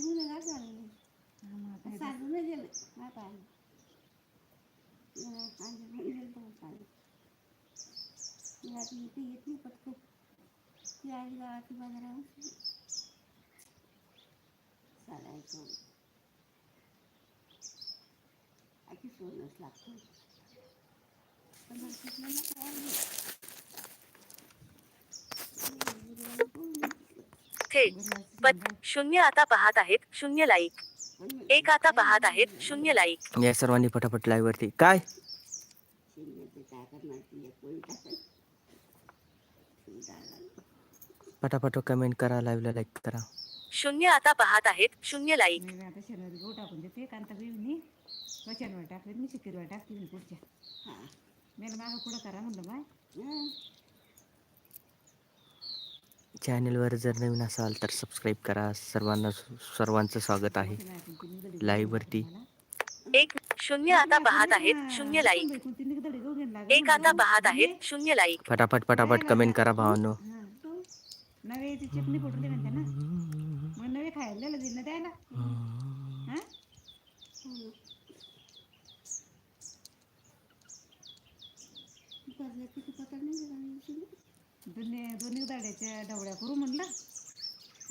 आणले गुन्हेगार झाले हा, मग आता हे साधून गेले नाही पाहिलं आणले म्हणले तर पाहिलं ती ती येत नाही पटकन ती आली गावाची बाजारावर चालायचं आधी सोडणंच लागतं पण मग तिथलं नको आहे. थेट पत शून्य आता पाहत आहेत शून्य लाईक पण एक आता पाहत आहेत शून्य लाईक या सर्वांनी पटापट लाईव्ह वरती. काय? पटापट कमेंट करा लाईव्हला लाईक करा. शून्य आता पाहत आहेत शून्य लाईक मी आता शनिवारी गहू टाकून देते कांता बेबीनी तो शनिवारी टाकले मी शुक्रवारी टाकते मी पुढच्या. हां. मागं पुढं करा म्हणलं बाय. चॅनलवर जर नवीन असाल तर सबस्क्राईब करा. सर्वांना सर्वांचं स्वागत आहे. लाईव्ह वरती एक शून्य आता पाहत आहेत शून्य लाईक. एक आता पाहत आहेत शून्य लाईक. पटापट पटापट कमेंट करा भावांनो. चटणी म्हणते ना. मग नवे खायला द्यायला हा? किती दोन्ही दोन्ही दाड्याच्या करू म्हणलं.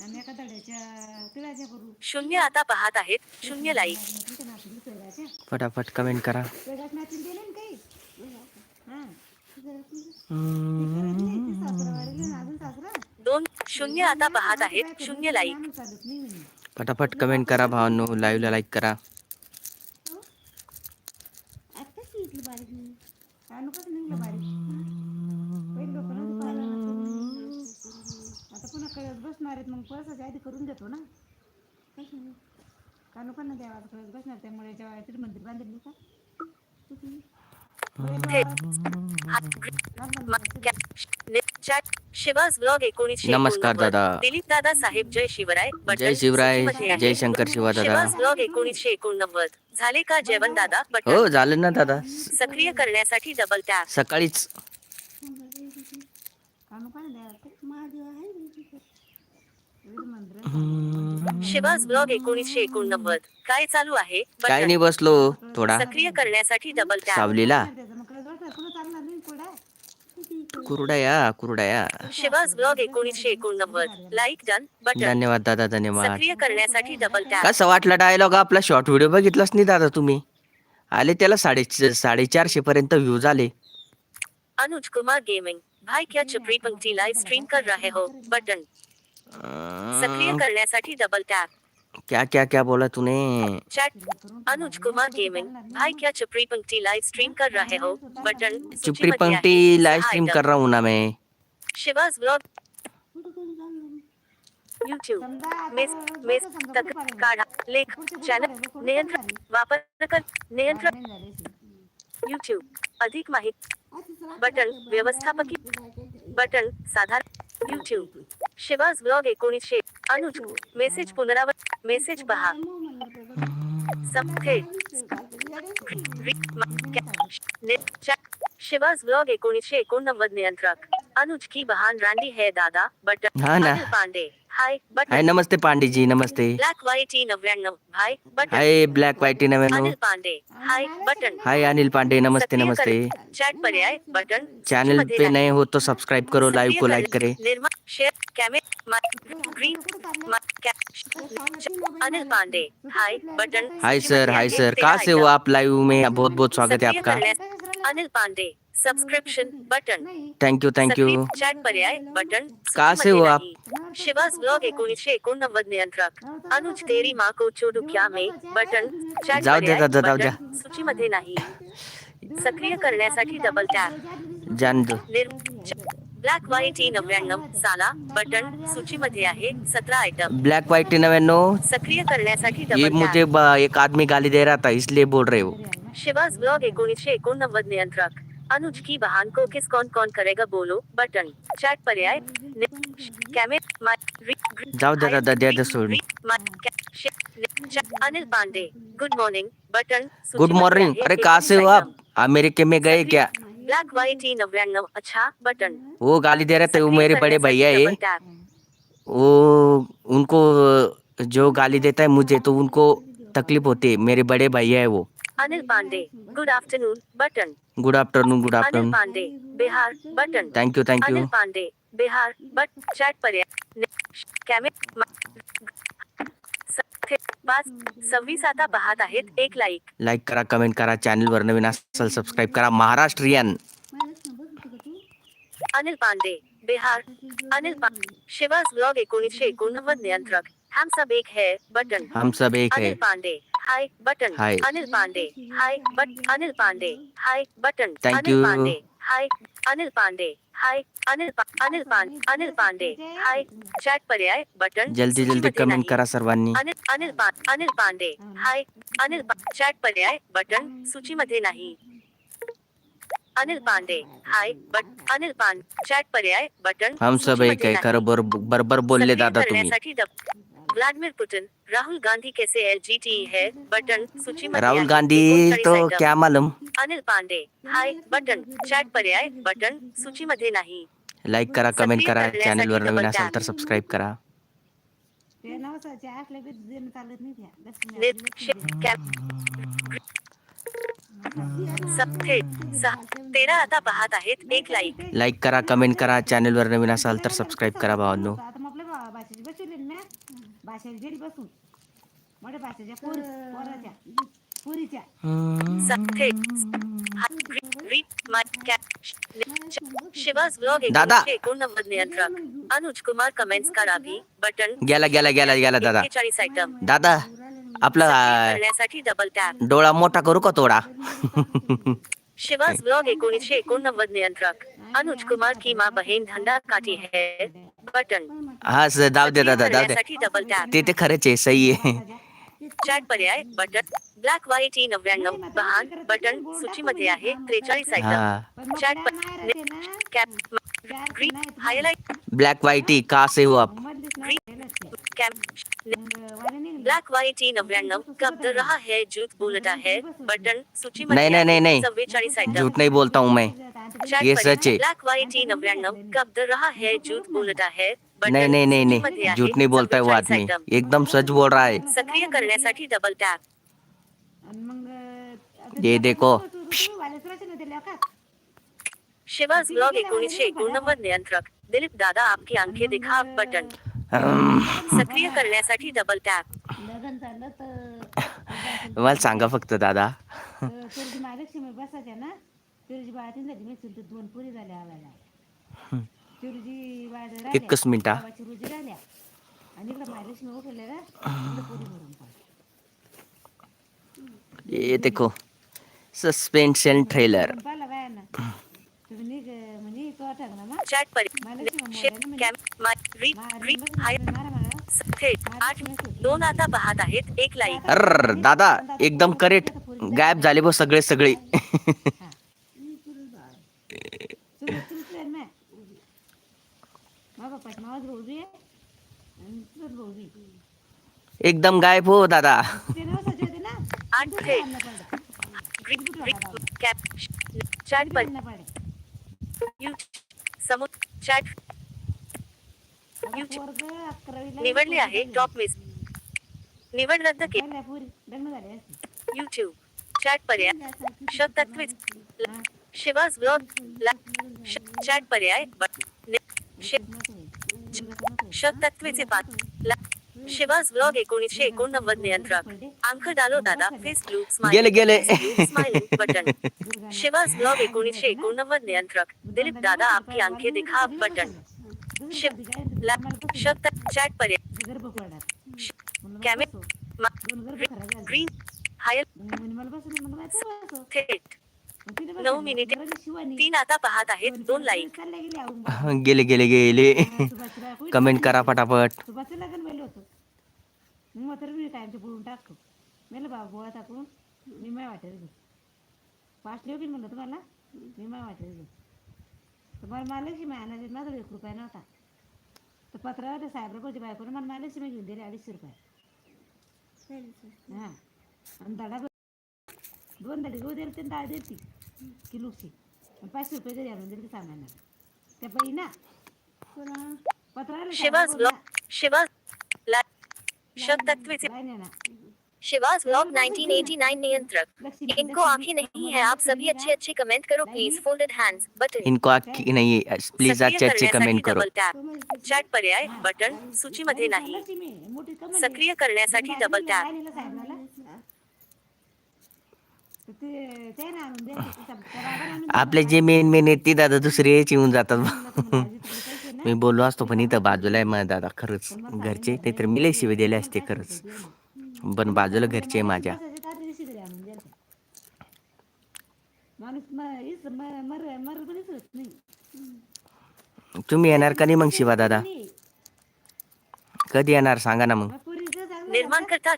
आणि एका दाड्याच्या तिळाच्या करू. शून्य आता पाहत आहेत. शून्य लाईक. तिळाच्या पटापट कमेंट करा. तिळाच नाचून दिले ना काही? हा. सासरावाडीला अजून सासरा दोन शून्य आता पाहत आहेत. शून्य लाईक. माणूस चालत नाही म्हणे पटापट कमेंट करा. भावांनो लाईव्हला लाईक करा आत्ताच निघलं बारीक पहिले लोक नव्हते पाहिलं ना. आता पुन्हा कळत बसणार आहेत मग पैसाच्या आधी करून देतो ना? कशाने कानू पण देवाला कळत बसणार? त्यामुळे जेव्हा तिथे मंदिर बांधले का नमस्कार. दादा. दिलीप दादा साहेब जय शिवराय. जय शिवराय. जय शंकर शिवा दादा शिवाज ब्लॉग एकोणीसशे एकोणनव्वद. झाले का जेवण दादा? हो झालं ना दादा. सक्रिय करण्यासाठी डबल टॅप सकाळीच कानू पण द्यावा महादेव आहे ना तिथे. मंदिर शिवाज ब्लॉग एकोणीसशे एकोणनव्वद. काय चालू आहे? काय बटन नाही बसलो थोडा. सक्रिय करण्यासाठी डबल टॅप सावलीला. कुरडाया कुरडाया. शिवाज ब्लॉग एकोणीसशे एकोणनव्वद. लाईक डन बटन धन्यवाद दादा धन्यवाद. सक्रिय करण्यासाठी डबल टॅप कसं वाटलं डायलॉग आपला शॉर्ट व्हिडिओ बघितलाच नाही दादा तुम्ही? आले त्याला साडे साडेचारशे पर्यंत व्ह्यूज आले. अनुज कुमार गेमिंग भाई क्या चुपड़ी पंक्ति लाइव स्ट्रीम कर रहे हो. बटन सक्रिय करण्यासाठी डबल टॅप क्या क्या क्या बोला तूने? चॅट अनुज कुमार गेमिंग भाई क्या चुपड़ी पंक्ति लाइव स्ट्रीम कर रहे हो? बटन चुपड़ी पंक्ति लाइव स्ट्रीम कर रहा हूँ ना मैं। शिवाज ब्लॉग यूट्यूब मेस मेस तक? काढा लेख चॅनल नियंत्रण वापर कर नियंत्रण. यूट्यूब अधिक माहिती बटन. व्यवस्थापकी बटन साधारण यूट्यूब शिवाज ब्लॉग एकोणीसशे अनुज मेसेज पुनरावृत्त मेसेज पहा. शिवाज ब्लॉग एकोणीसशे एकोणनव्वद नियंत्रक. अनुज की बहान रांडी है दादा. अनिल पांडे. हाय हाय नमस्ते पांडे जी नमस्ते ब्लॅक नव्याण्णव hi button hi black white नव्याण्णव Anil Pandey hi button hi Anil Pandey नमस्ते नमस्ते चैट पर्याय बटन चैनल पे नए हो तो सब्सक्राइब करो लाइव को लाइक करें निर्मा शेअर कॅमे green Anil Pandey hi button hi sir hi sir कहाँ से हो आप लाइव में बहुत बहुत स्वागत है आपका Anil Pandey subscription button thank you thank you chat पर्याय बटन कहाँ से हो आप? शिवाज ब्लॉग एकोणीसशे एकोणनव्वद नियंत्रक। अनुज तेरी माँ को चोदू क्या में? बटन चॅट जाऊ द्या पर्याय जाऊ द्या. बटन सूचीमध्ये नाही। सक्रिय करण्यासाठी डबल टॅप जान दो। ब्लॅक व्हाईट ई नव्याण्णव साला बटन सूचीमध्ये आहे सतरा आयटम ब्लैक व्हाइट नव्याण्णव। सक्रिय करण्यासाठी ये डबल मुझे टॅप ब- एक आदमी गाली दे रहा था इसलिए बोल रहे हो। शिवाज ब्लॉग एकोणीसशे एकोणनव्वद नियंत्रक। अनुज की बहन को किस कौन कौन करेगा बोलो बटन चैट पर्याय नि- कॅमे मा- रि- ग्री- जाऊ द्या हाय- दादा, द्या द्या रि- सोडून. रि- मा- कॅ- शे- नि- chat- Anil Pandey good morning button good morning अरे कहाँ से हो आप. अमेरिका में गए क्या? ब्लॅक व्हाईट ई नव्याण्णव अच्छा बटन। वो गाली दे रहे थे वो मेरे बड़े भैया है वो उनको जो गाली देता है मुझे तो उनको तकलीफ़ होती है मेरे बड़े भैया है वो। Anil Pandey good afternoon button good afternoon good Anil afternoon Pandey Bihar button thank you thank you Anil Pandey Bihar but chat पाच सव्वीस आता पाहत आहेत एक लाईक लाईक करा कमेंट करा चॅनलवर नवीन असाल सबस्क्राईब करा महाराष्ट्रीयन. अनिल पांडे बिहार अनिल शिवास ब्लॉग एकोणीसशे एकोणनव्वद नियंत्रक। हम सब एक है बटन हम सब एक है। Anil Pandey hi button hi. Anil Pandey hi but Anil Pandey hi button Anil Pandey hi Anil Pandey hi Anil Anil Pandey Anil Pandey hi chat पर्याय बटन जल्दी जल्दी कमेंट करा सर्वांनी। अनिल अनिल अनिल पांडे हाय अनिल चॅट पर्याय बटन सूचीमध्ये नाही। Anil Pandey hi but Anil Pandey chat पर्याय button हम सब एक सूचीमध्ये है नाही. खरं बर बरोबर बोलले दादा तुम्ही। व्लादिमीर पुतिन राहुल गांधी कैसे एल जी टी है बटन सूचीमध्ये राहुल गांधी तो क्या मालूम Anil Pandey hi button chat पर्याय बटन सूचीमध्ये नाही लाईक करा कमेंट करा करण्यासाठी चॅनलवर नवीन असाल तर सबस्क्राईब करा ते शे- कॅप- थेट सहा तेरा आता पाहत आहेत एक लाईक लाईक करा कमेंट करा चॅनलवर नवीन असाल तर सबस्क्राईब करा भावांनो भाषेची बसवली ना भाषेला जेडी बसून. मोठ्या भाषेच्या पोर पोराच्या. पुरीच्या. दादा. अनुज कुमार कमेंट्स बटन गेला गेला गेला गेला दादा. चाळीस आयटम दादा आपला डबल टॅप डोळा मोठा करू का थोडा? शिवास ब्लॉग एकोणीसशे एकोणनव्वद नियंत्रक. अनुज कुमार की माँ बहीण धंदा काठी है। बटन। हा स- जाऊ दे दादा जाऊ दे। डबल टॅप ते ते खरंच आहे सही आहे। चॅट पर्याय बटन ब्लॅक व्हाईट ई नव्याण्णव बहान बटन सूचीमध्ये आहे त्रेचाळीस आयटम हा। चॅट ना, cap green highlight black white ही का से हो आप? नाही. कॅप. ब्लॅक व्हाईट ई नव्याण्णव कब दर रहा है जूत बोलता है बटन नहीं, सूचीमध्ये नहीं, नहीं, नहीं. चव्वेचाळीस आयटम झूठ नहीं बोलता हूँ मैं। ये सच है ब्लॅक व्हाईट ई नव्याण्णव कब दर रहा है? जूत बोलता है नहीं नहीं नहीं सूचीमध्ये नहीं आहे झूठ नहीं बोलता है वो 44 आदमी. एकदम सच बोल रहा है। सक्रिय करण्यासाठी डबल टॅप ये देखो. शिवास ब्लॉग एकोणीसशे एकोणनव्वद नियंत्रक। दिलीप दादा आपकी आंखें दिखा बटन। सक्रिय करण्यासाठी डबल टॅप मला सांगा फक्त दादा। तर तुझी महालक्ष्मी बसायच्या ना तुझी बाळातीन झाली मी चुलती दोन पुरी झाल्या आवायला तुझी बाळ एकच मिनिट. रुजी राहिल्या. आणि इकडं महालक्ष्मी उठवल्या ना इकडं पुरी भरून पाड. ये देखो सस्पेन्शन ट्रेलर पाहिलं बायांना चॅट दोन आता पाहत आहेत एक लाईक दादा एकदम करेक्ट गायब झाले बघ सगळे सगळे चुलत चुलत आहे ना मा बापाची मावस भाऊ बी आहे आणि चुलत भाऊ बी एकदम गायब हो दादा ते नवसाचे होते ना आठ थेट त्यांना पडलं. ग्री- री- कॅप चॅट पर त्यांना पडलं. यू समोर चॅट आता यू- पोरगं अकरावीला निवडले आहे पोरगं टॉप मिस निवड रद्द केली पहिल्या पोरी. लग्न झाले असते युट्यूब चॅट पर्याय. शतत्वीस शिवास ब्लॉग. ला- श- चॅट पर्याय ब- ने- शि- शतत्वीचे पाच ला- शिवास ब्लॉग एकोणीसशे एकोणनव्वद नियंत्रक अंक डालो दादा फेसबुक गेले, गेले. स्माइल बटन शिवास ब्लॉग एकोणीसशे एकोणनव्वद नियंत्रक दिलीप दादा आपकी आंखें दिखा बटन शिव ला शब्द चॅट पर्याय गर्भ पडणार श- म्हणलं कॅमे बसव. मा- दोन गर्भ ग्री- खराब झाले ग्रीन हायल मग म्हणे मला बसवलं म्हणलं बाई तू बसव. थेट मग तिने नऊ बसवलं. मिनिटे बरं शिवानी. तीन आता पाहत आहेत दोन लाईक चालल्या गेल्या औरंगाबाद. गेले गेले गेले सुभाषची बायको इथे कमेंट करा. पटापट सुभाषचं लग्न पहिलं होतं? मग तर मी कायमचे पळून टाकतो. मेलं बाबा गोळा टाकून मी माय वाटेल घे पाच लिहू म्हणलं तुम्हाला? मी माय वाटेल घे तर मला माय आणायचे माझा एक रुपया नव्हता. तर पत्रावर साहेबरावची बायकोने मला मालाची मी घेऊन दिली अडीचशे रुपये. हाँ. आणि दाडा दोन दाडी गहू दिली डाळ देते. किलोची. पाचशे रुपये जरी आणून दिले सामान्य त्या बाई ना शिवास ब्लॉग आहे ना शिवाज ब्लॉग 1989 नियंत्रक इनको आँखें नहीं है। आप सभी अच्छे अच्छे कमेंट करो प्लीज़ फोल्डेड हैंड्स बटन इनको आखी नाही प्लीज़ अच्छे अच्छे कमेंट करो। चॅट पर्याय बटन सूचीमध्ये नाही लक्ष्मी मोठी कमाल सक्रिय करण्यासाठी डबल टॅप. आपले जे मेन मेन आहेत ते दादा दुसरे येऊन जातात मी बोललो असतो पण इथं बाजूला आहे मग दादा खरंच. घरचे ते तर मी लय शिवे दिले असते खरंच. पण बाजूला घरचे आहे माझ्या. तुम्ही येणार का नाही मग शिवा दादा? कधी येणार सांगा ना मग. निर्माण करता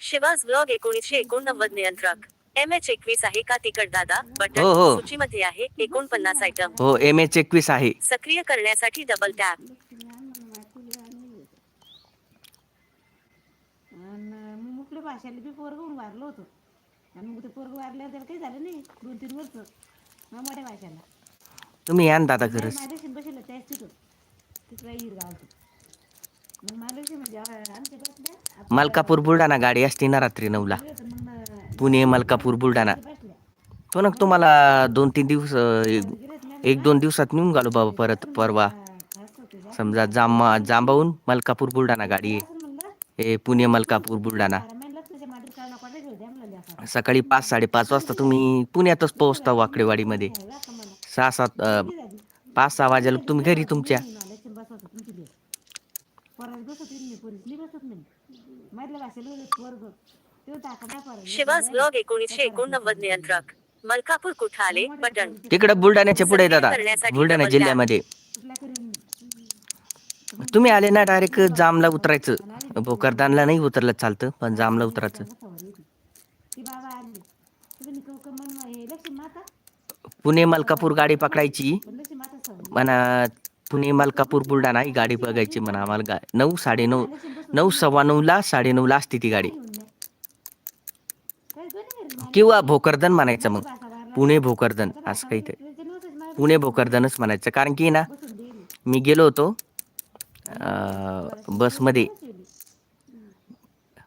शिवाज ब्लॉग एकोणीसशे एकोणनव्वद नियंत्रक. एम एच एकवीस आहे का तिकट दादा? बटन हो, हो. सूचीमध्ये आहे एकोणपन्नास आयटम हो एम एच एकवीस आहे. सक्रिय करण्यासाठी डबल टॅप आणि मुकल्या भाषाला बी पोरग होऊन वारलं होतं. आणि मग ते पोरग वारल्यावर त्याला काही झालं नाही दोन तीन वर्ष. मग मोठ्या भाषाला. तुम्ही या ना दादा खरंच. माझ्या बसलं त्याच तिथं तिकडे हिर गावचं. मग म्हणजे आमच्या बसल्या मलकापूर बुलढाणा गाडी असते ना रात्री नऊला. मग पुणे मलकापूर बुलढाणा. हो ना तुम्हाला दोन तीन दिवस एक- दोन दिवसात नेऊन घालू बाबा परत परवा. समजा जांबा जांबाहून मलकापूर बुलढाणा गाडी आहे. हे पुणे मलकापूर बुलढाणा. सकाळी पाच साडेपाच वाजता तुम्ही पुण्यातच पोहोचता वाकडेवाडीमध्ये. सहा सात पाच सहा वाजेला तुम्ही घरी तुमच्या. बसत नाही शिवाज ब्लॉग एकोणीसशे एकोणनव्वद नियंत्रक. मलकापूर कुठं आले बटन. तिकडं बुलढाण्याच्या पुढे दादा. बुलढाणा जिल्ह्यामध्ये. तुम्ही आले ना डायरेक्ट जामला उतरायचं. भोकरदानला नाही उतरलं चालतं पण जामला उतरायचं. पुणे मलकापूर गाडी पकडायची. म्हणा पुणे मलकापूर बुलढाणा ही गाडी बघायची म्हणा आम्हाला नऊ साडेनऊ नऊ सव्वा नऊला साडेनऊला असते ती गाडी घेऊन द्या काही कोणी घरी नाही. किंवा भोकरदन म्हणायचं मग. पुणे भोकरदन असं काहीतरी ते पुणे भोकरदनच म्हणायचं. कारण की ना मी गेलो होतो बसमध्ये.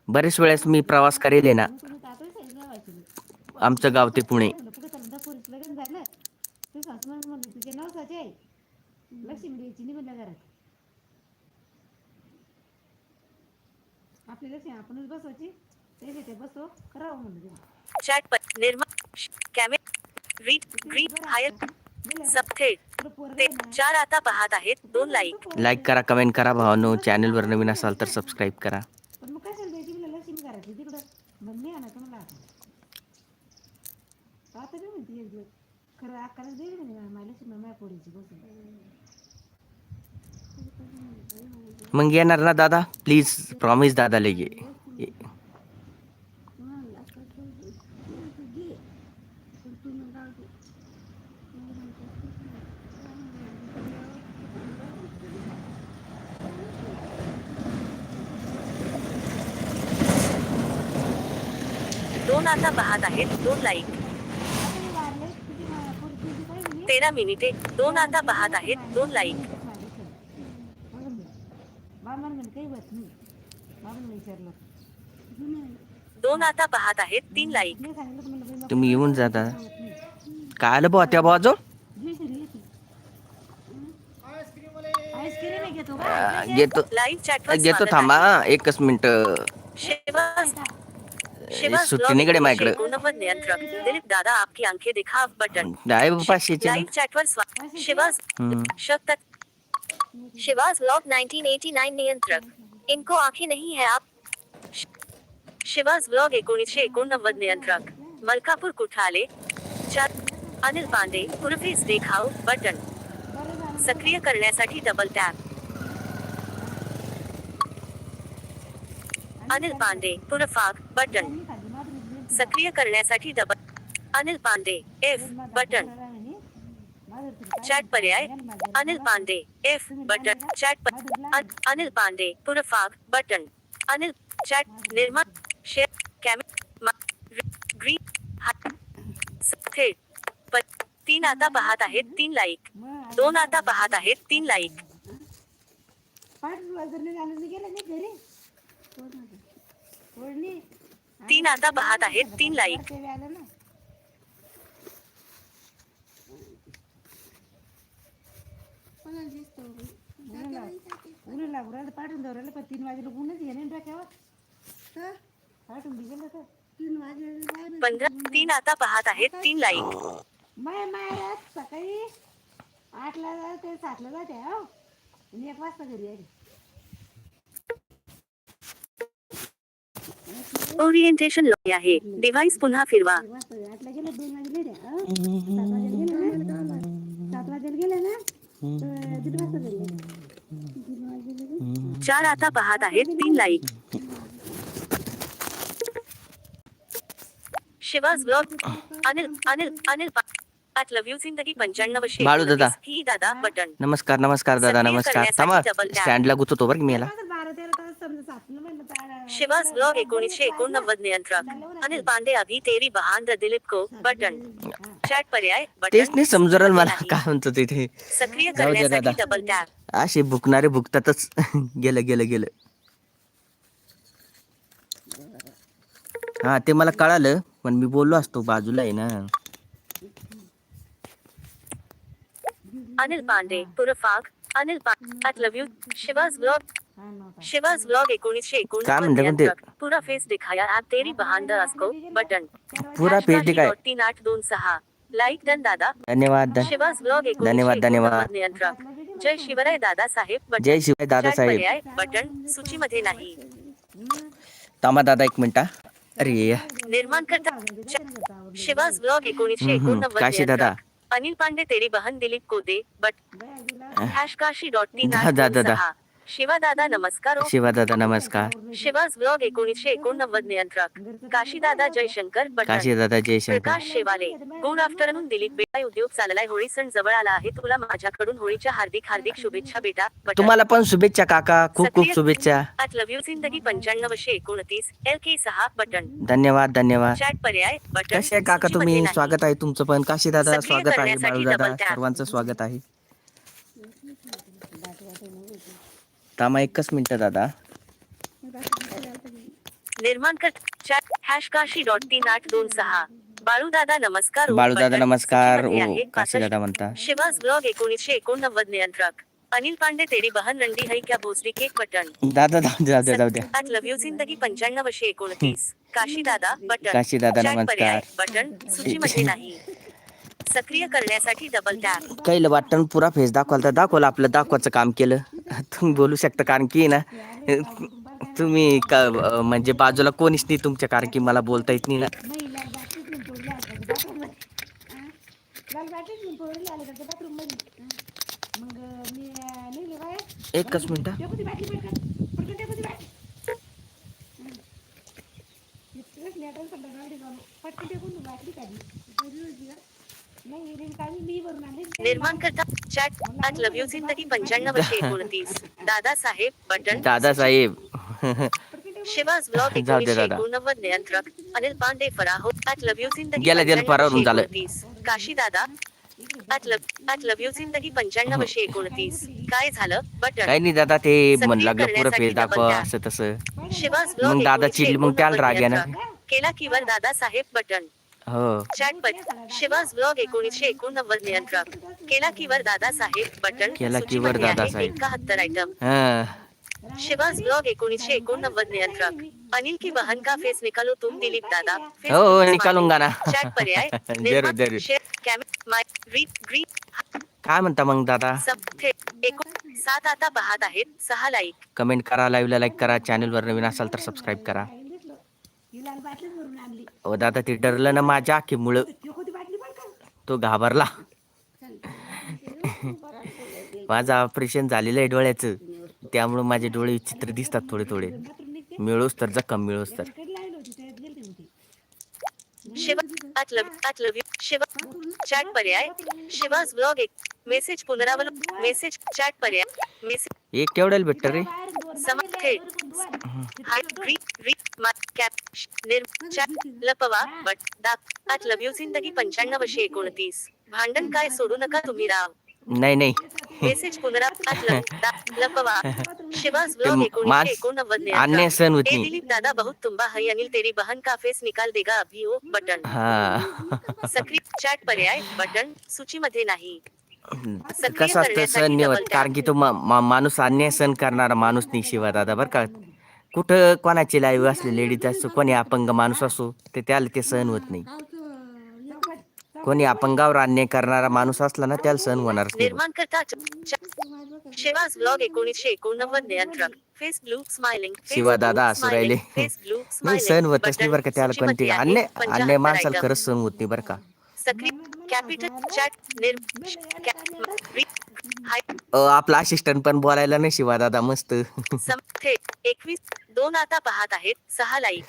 बरेच वेळेस मी प्रवास करेल आहे ना. आमचं गाव ते पुणे. आपल्याला आपणच बसवायची ते बसव. करावं चॅट पर निर्माण कॅमेरा रीड ग्रीन हायर सबथेट ते चार आता पाहत आहेत. दोन लाईक लाईक करा कमेंट करा भावानो. चॅनलवर नवीन असाल तर सबस्क्राईब करा. मग येणार ना दादा? प्लीज प्रॉमिस दादा लगे आता पाहत आहेत. दोन लाईक? तेरा मिनिटे. दोन आता पाहत आहेत. दोन लाईक दोन आता पाहत आहेत. तीन लाईक तुम्ही येऊन जा दादा होत नाही काय आलं बुवा त्या आहे घेतो. लाईव्ह चॅटवर घेतो थांबा एकच मिनिट. आहे. शिवाज शिवाज सुट्टी ब्लॉग निकडे माझ्याकडे एकोणनव्वद नियंत्रक। दिलीप दादा आपकी आंखें दिखा बटन। चॅटवर शिवाज हम्म. शतक शिवाज ब्लॉग 1989 नियंत्रक। इनको आंखें नहीं है आप शिवाज ब्लॉग एकोणीसशे एकोणनव्वद नियंत्रक। मलकापूर कुठाले। चार अनिल पांडे उर्फीस देखाव बटन। सक्रिय करण्यासाठी डबल टॅप अनिल पांडे पुरफाक बटन। सक्रिय करण्यासाठी double Anil Pandey F button. Chat पर्याय। Anil Pandey F button. Chat Anil Pandey पुरफाक button. Anil chat निर्माण शेअर कॅमे ग्रीन थेट तीन आता पाहत आहेत, तीन लाईक दोन आता पाहत आहेत, तीन लाईक तीन आता पाहत आहेत तीन लाईक ते आलं ना पाठवून दौराला पण तीन वाजेला ऊनच येणे नाही डोक्यावर तर पाठवून दिले गेलं तर तीन वाजेला पंधरा तीन आता पाहत आहेत तीन लाईक माय माय सकाळी आठला जाते सातला जाते हो. एक वाजता घरी आली ओरिएंटेशन लॉ आहे डिव्हाइस पुन्हा फिरवा एक वाजता घरी. आठला गेलं दोन वाजले रे हो? सात वाजेला गेले ना सात वाजेला गेले ना तर दीड वाजता घरी आली. दीड वाजेला गेले. चार आता पाहत आहेत तीन like Shiva's blog Anil Anil Anil at love you जिंदगी पंच्याण्णव बाळू दादा. ही दादा बटन नमस्कार नमस्कार दादा नमस्कार थांबा. स्टँडला गुतवतो बरं की मी याला आता बारा तेरा तास समजा सातला म्हणलं तर शिवाज ब्लॉग एकोणीसशे एकोणनव्वद नियंत्रक. अनिल पांडे अभि तेरी बहांद्र दिलीप को बटन. चॅट पर्याय तेच बटन नाही समजून राहिलं मला. काय म्हणतो तिथे सक्रिय करण्यासाठी. डबल टॅप असे भुकणारे भुकतातच. गेलं गेलं गेलं. हा ते मला कळालं पण मी बोललो असतो बाजूला आहे ना. Anil Pandey पुरफाग. Anil you Shiva's blog Shiva's blog एकोणीसशे पुरा फेस दिखाया. ॲप तेरी बहांदर असको बटन. पुरा पेज dot तीन आठ दोन सहा. लाईक डन दादा. धन्यवाद शिवाज ब्लॉग धन्यवाद, धन्यवाद. नियंत्रक जय शिवराय दादा साहेब बटन. जय Chat दादासाहेब पर्याय बटन सूचीमध्ये नाही. थांबा दादा एक मिनिटा अरे. निर्माण करता शिवाज ब्लॉग एकोणीसशे हम्म, हम्म. एकोणनव्वद काशी दादा. अनिल पांडे तेरी बहन Dilip Kode but hash Kashi dot तीन दा- आठ दा- दोन दा- सहा शिवा दादा नमस्कार हो. शिवा दादा नमस्कार. शिवाज ब्लॉग एकोणीसशे एकोणनव्वद नियंत्रक. काशीदादा जयशंकर बटन काशी दादा जयशंकर. प्रकाश शेवाले. गुड आफ्टरनून दिलीप बेटा उद्योग चाललाय. होळी सण जवळ आला आहे. तुला माझ्याकडून होळीच्या हार्दिक हार्दिक शुभेच्छा बेटा. बटन. तुम्हाला पण शुभेच्छा काका. खूप खूप शुभेच्छा. At लव्ह यू जिंदगी पंच्याण्णवशे एकोणतीस एल के सहा बटन. धन्यवाद धन्यवाद. चॅट पर्याय बटन. कसे आहे काका तुम्ही? नाही. स्वागत आहे तुमचं पण. काशी दादा सक्रिय स्वागत आहे. सर्वांचं स्वागत आहे. थांबा एकच मिनिट दादा. निर्माण कर चॅट हॅश काशी डॉट तीन आठ दोन सहा. बाळू दादा नमस्कार ओ बाळू दादा बटन नमस्कार. काशी दादा म्हणता. शिवाज ब्लॉग एकोणीसशे एकोणनव्वद नियंत्रक. अनिल पांडे तेरी बहन रंडी है क्या भोसडी केक बटन? दादा जाऊ द्या जाऊ द्या जाऊ द्या ॲट लव्ह यू जिंदगी पंच्याण्णवशे एकोणतीस. काशी दादा बटन काशी दादा नमस्कार. बटन. सूचीमध्ये नाही. सक्रिय करण्यासाठी डबल टॅप काही वाटतं पुरा फेस दाखवाल तर दाखवलं आपलं दाखवायचं काम केलं. तुम्ही बोलू शकता कारण की ना तुम्ही का म्हणजे बाजूला कोणीच नाही तुमच्या कारण की मला बोलता येत नाही ना. एकच मिनिट नाही रे काढली मी भरून आणली निर्माण करता चॅट ॲट लव्ह यू जिंदगी पंच्याण्णवशे एकोणतीस. दादा साहेब बटन. दादासाहेब. शिवाज ब्लॉग एकोणीसशे. एकोणनव्वद नियंत्रक. अनिल पांडे फराहो. ॲट लव्ह यू जिंदगी गेलं, गेलं, फरारून झालं. पंच्याण्णवशे एकोणतीस. काशी दादा. At love at love you जिंदगी पंच्याण्णवशे एकोणतीस. काय झालं? बटन. काही नाही दादा ते पुरं दाखवा. असं तसं. शिवाज ब्लॉग मग दादा चिडली, मग त्याला राग येणार. केला किवर दादा साहेब बटन. हो. चॅट बटन शिवाज ब्लॉग एकोणीसशे एकोणनव्वद नियंत्रक. केला किवर दादा साहेब बटन केला कीवर दादासाहेब. एकाहत्तर आयटम हा. शिवाज ब्लॉग एकोणीसशे एकोणनव्वद नियंत्रक. अनिल की बहन का फेस निकालो तुम दिलीप दादा. फेस हो, हो, निकालो निकालूंगा ना. चॅट पर्याय जरूर, निर्माण, जरूर. शेअर, कॅमे- माय रीड ग्रीन काय म्हणता मग दादा? सब थेट एकूण सात आता पाहत आहेत. सहा लाईक कमेंट करा लाईव्हला लाईक करा चॅनलवर नवीन असाल तर सबस्क्राईब करा. ही लाल बाटलीच भरून आणली. हो दादा ते डरलं ना माझ्या आखीमुळं. टेकू ती घाबरला. माझं ऑपरेशन झालेलं आहे डोळ्याचं. त्यामुळं माझे डोळे विचित्र दिसतात थोडे थोडे. मिळूस तर जखम मिळूस तर कधी लावली होती त्यात गेलते होती शिवा शिवा चॅट पर्याय. शिवाज ब्लॉग एक मेसेज पुनरावलोक मेसेज चॅट पर्याय. मेसेज एक केवढ्याला भेटतं रे? लपवा बट दाख ॲट लव्ह यू जिंदगी पंच्याण्णवशे एकोणतीस. भांडण काय सोडू नका तुम्ही राव. नाही नाही. मेसेज नियंत्रण सहन होत. दिलीप दादा बहुत तुम्बा है अनिल तेरी बहन का फेस निकाल देगा अभी ओ बटन. हा. सक्रिय चॅट पर्याय बटन सूचीमध्ये नाही. कसं सहन नाही होत कारण की तो माणूस अन्याय सहन करणारा माणूस नाही शिवा दादा बरं का. कुठं कोणाची लाईव्ह असले लेडीज असो कोणी अपंग माणूस असो ते त्याला ते सहन होत नाही. कोणी अपंगावर अन्याय करणारा माणूस असला ना त्याला होणारच नाही. निर्माण करता शिवाज ब्लॉग एकोणीसशे एकोणनव्वद नियंत्रण फेस ब्लू स्माइलिंग शिवा दादा हसू राहिले. नाही सहन होतच नाही बरं का त्याला कोणती अन्याय अन्याय माणसाला खरंच सहन होत नाही बरं का. आपला असिस्टंट पण बोलायला नाही शिवा दादा मस्त. एकवीस दोन आता पाहत आहेत. सहा लाईक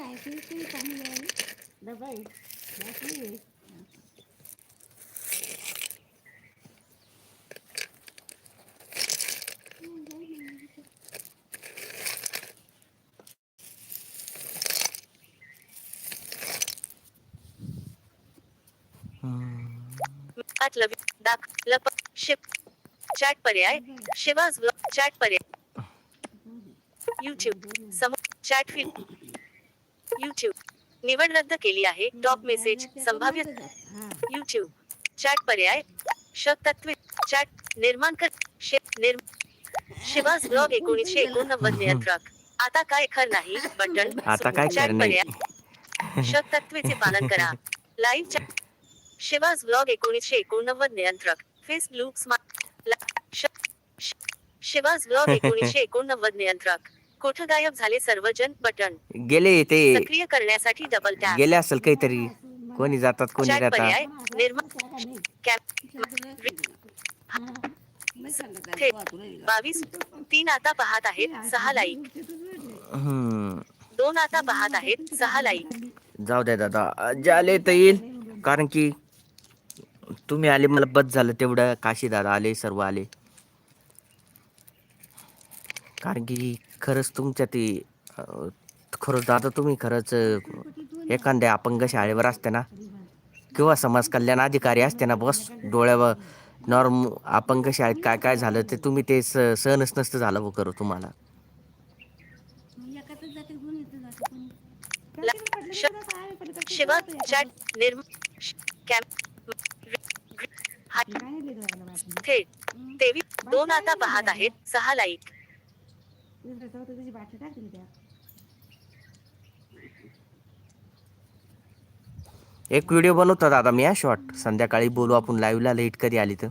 ऐकू येते पाणी यायला. डबा आहे. दाख लप शिप चॅट पर्याय शिवाज ब्लॉग चॅट पर्याय YouTube some chat field YouTube निवड रद्द केली आहे. टॉप मेसेज संभाव्य युट्यूब चॅट पर्याय श तत्व चॅट निर्माण कर शे निर् शिवाज ब्लॉग एकोणीसशे एकोणनव्वद नियंत्रक. आता काय खर नाही बटन. आता काय चॅट. पर्याय श तत्वेचे पालन करा. लाईव्ह चॅट शिवाज ब्लॉग एकोणीसशे एकोणनव्वद नियंत्रक. Face blue smart Shiva's blog एकोणीसशे एकोणनव्वद नियंत्रक. कोठ गायब झाले सर्वजन बटन. गेले ते सक्रिय करण्यासाठी डबल टॅप गेले असेल काहीतरी. कोणी जातात कोणी चॅट निर्माण. थेट बावीस तीन आता पाहत आहेत सहा लाईक हम्म. दोन आता पाहत आहेत सहा लाईक जाऊ द्या दादा. जे आले तर येईल. कारण की तुम्ही आले मला बस झालं तेवढं. काशी दादा आले सर्व आले. कारण की खरंच तुमच्या ते खरंच दादा तुम्ही खरंच एखाद्या अपंग शाळेवर असते ना किंवा समाज कल्याण अधिकारी असते ना बस डोळ्यावर नॉर्म अपंग शाळेत काय काय झालं ते तुम्ही ते स सहनच नसतं झालं हो करू तुम्हाला दोन आता पाहत आहेत सहा लाईक दुसऱ्या चौथ्या दिवशी बाटली टाकली त्या एक व्हिडिओ बनवतो दादा मी हा शॉर्ट संध्याकाळी बोलू आपण लाईव्हला लेट कधी आली तर.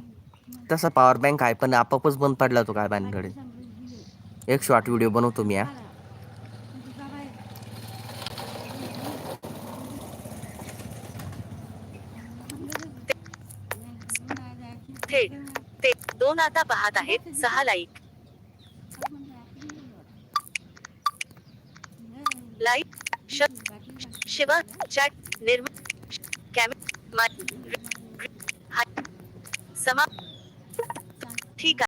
तसा पॉवर बँक आहे पण आपापच बंद पडला तो काय बांधकडे एक शॉर्ट व्हिडिओ बनवतो मी हा. थेट ते दोन आता पाहत आहेत सहा लाईक लाईक शब्द शिवा चॅट निर्म कॅम हाय समा